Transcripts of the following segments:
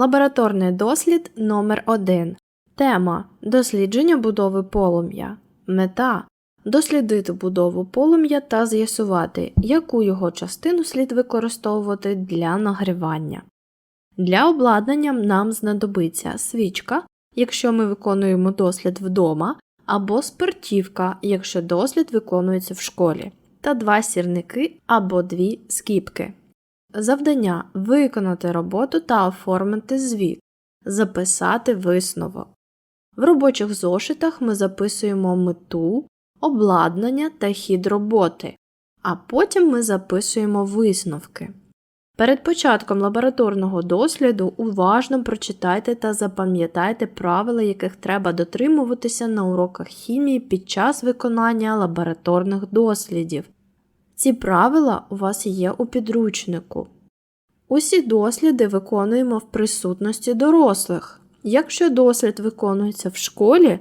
Лабораторний дослід номер 1 Тема Дослідження будови полум'я. Мета дослідити будову полум'я та з'ясувати, яку його частину слід використовувати для нагрівання. Для обладнання нам знадобиться свічка, якщо ми виконуємо дослід вдома, або спиртівка, якщо дослід виконується в школі, та два сірники або дві скіпки. Завдання виконати роботу та оформити звіт, записати висновок. В робочих зошитах ми записуємо мету, обладнання та хід роботи, а потім ми записуємо висновки. Перед початком лабораторного досліду уважно прочитайте та запам'ятайте правила, яких треба дотримуватися на уроках хімії під час виконання лабораторних дослідів. Ці правила у вас є у підручнику. Усі досліди виконуємо в присутності дорослих. Якщо дослід виконується в школі,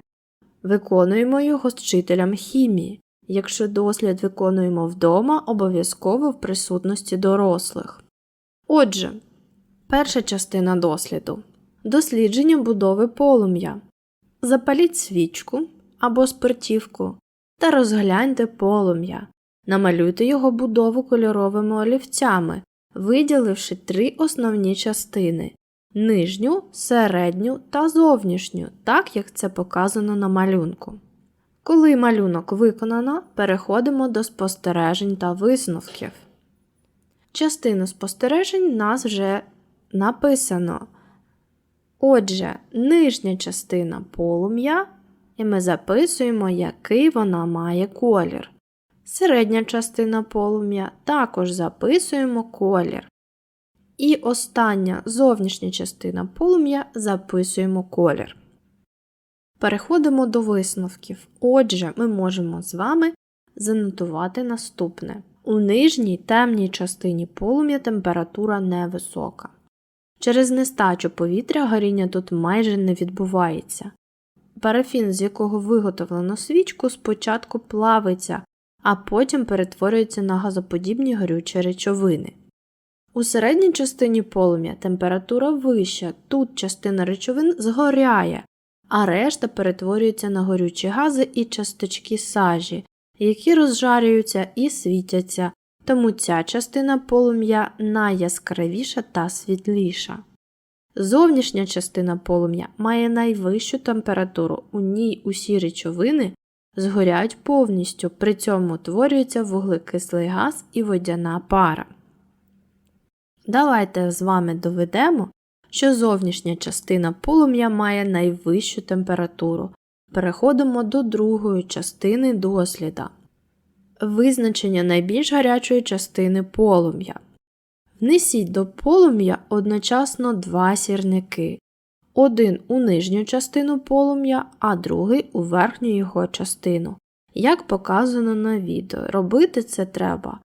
виконуємо його з вчителем хімії. Якщо дослід виконуємо вдома, обов'язково в присутності дорослих. Отже, перша частина досліду дослідження будови полум'я. Запаліть свічку або спиртівку та розгляньте полум'я. Намалюйте його будову кольоровими олівцями, виділивши три основні частини нижню, середню та зовнішню, так як це показано на малюнку. Коли малюнок виконано, переходимо до спостережень та висновків. Частину спостережень в нас вже написано. Отже, нижня частина полум'я, і ми записуємо, який вона має колір. Середня частина полум'я також записуємо колір. І остання зовнішня частина полум'я записуємо колір. Переходимо до висновків. Отже, ми можемо з вами занотувати наступне. У нижній темній частині полум'я температура невисока. Через нестачу повітря горіння тут майже не відбувається. Парафін, з якого виготовлено свічку, спочатку плавиться, а потім перетворюється на газоподібні горючі речовини. У середній частині полум'я температура вища, тут частина речовин згоряє, а решта перетворюється на горючі гази і часточки сажі, які розжарюються і світяться, тому ця частина полум'я найяскравіша та світліша. Зовнішня частина полум'я має найвищу температуру, у ній усі речовини згоряють повністю, при цьому утворюється вуглекислий газ і водяна пара. Давайте з вами доведемо, що зовнішня частина полум'я має найвищу температуру. Переходимо до другої частини досліда. Визначення найбільш гарячої частини полум'я. Внесіть до полум'я одночасно два сірники. Один у нижню частину полум'я, а другий у верхню його частину. Як показано на відео, робити це треба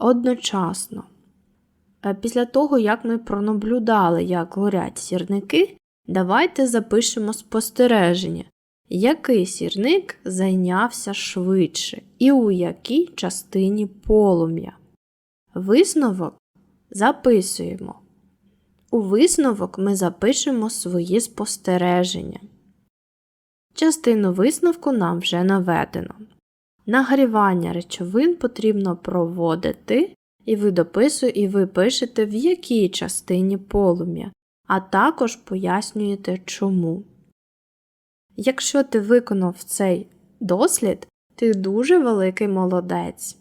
одночасно. Е, Після того, як ми пронаблюдали, як горять сірники, давайте запишемо спостереження, який сірник зайнявся швидше і у якій частині полум'я. Висновок записуємо. У висновок ми запишемо свої спостереження. Частину висновку нам вже наведено. Нагрівання речовин потрібно проводити, і ви дописуєте, і ви пишете, в якій частині полум'я, а також пояснюєте чому. Якщо ти виконав цей дослід, ти дуже великий молодець.